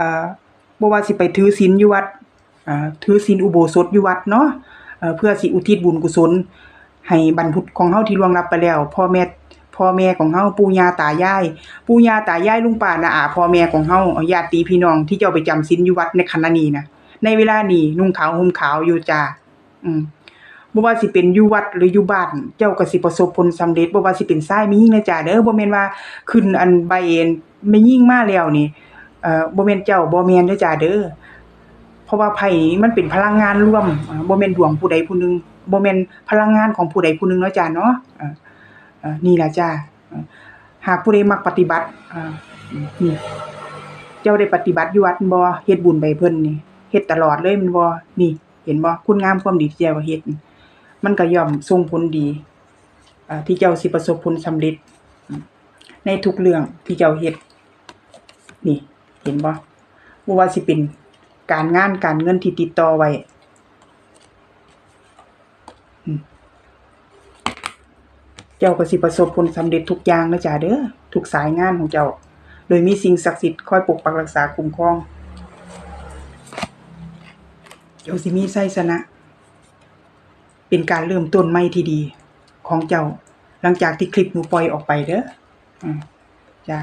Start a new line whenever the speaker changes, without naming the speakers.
อ่าบ่ว่าสิไปถือศีลอยู่วัดอ่าถือศีลอุโบสถอยู่วัดเนาะเพื่อสิอุทิศบุญกุศล ให้บรรพุของเฮาที่ล่วงลับไปแล้ว พ่อแม่พ่อแม่ของเฮาปู่ย่าตายายปู่ย่าตายายลุงป้าน้าอาพ่อแม่ของเฮาญาติพี่น้องที่เจ้าไปจำศีลอยู่วัดในขณะนี้นะในเวลานี้นุ่งขาวห่มขาวอยู่จ้าอืมบ่ว่าสิเป็นอยู่วัดหรืออยู่บ้าน เจ้าก็สิประสบผลสำเร็จบ่ว่าสิเป็นชายมีหญิงนะจ้าเด้อบ่แม่นว่าขึ้นอันใบเอ็นไม่ยิ่งมาแล้วนี่ เอ่อบ่แม่นเจ้าบ่แม่นเด้อจ้าเด้อเพราะว่าไผมันเป็นพลังงานร่วมอ่าบ่แม่นดวงผู้ใดผู้หนึ่งบ่แม่นพลังงานของผู้ใดผู้หนึ่งเนาะจ้าเนาะอ่าอ่านี่ล่ะจ้าหากผู้ใดมักปฏิบัตินี่เจ้าได้ปฏิบัติอยู่วัดบ่เฮ็ดบุญไปเพิ่นนี่เฮ็ดตลอดเลยม่นบ่นี่ เห็นบ่คุณงามความดีที่เจ้าเฮ็ดมันก็ย่อมส่งผลดีที่เจ้าสิประสบผลสำเร็จ ในทุกเรื่องที่เจ้าเฮ็ดนี่ เห็นบ่บ่ว่าสิเป็นการงานการเงินที่ติดต่อไว้เจ้าก็สิประสบผลสำเร็จทุกอย่างนะจ๊ะเด้อทุกสายงานของเจ้า โดยมีสิ่งศักดิ์สิทธิ์คอยปกปักรักษาคุ้มครอง เจ้าสิมีไสสนะ เป็นการเริ่มต้นใหม่ที่ดี ของเจ้า หลังจากที่คลิปหนูปล่อยออกไปเด้ออืมจ้า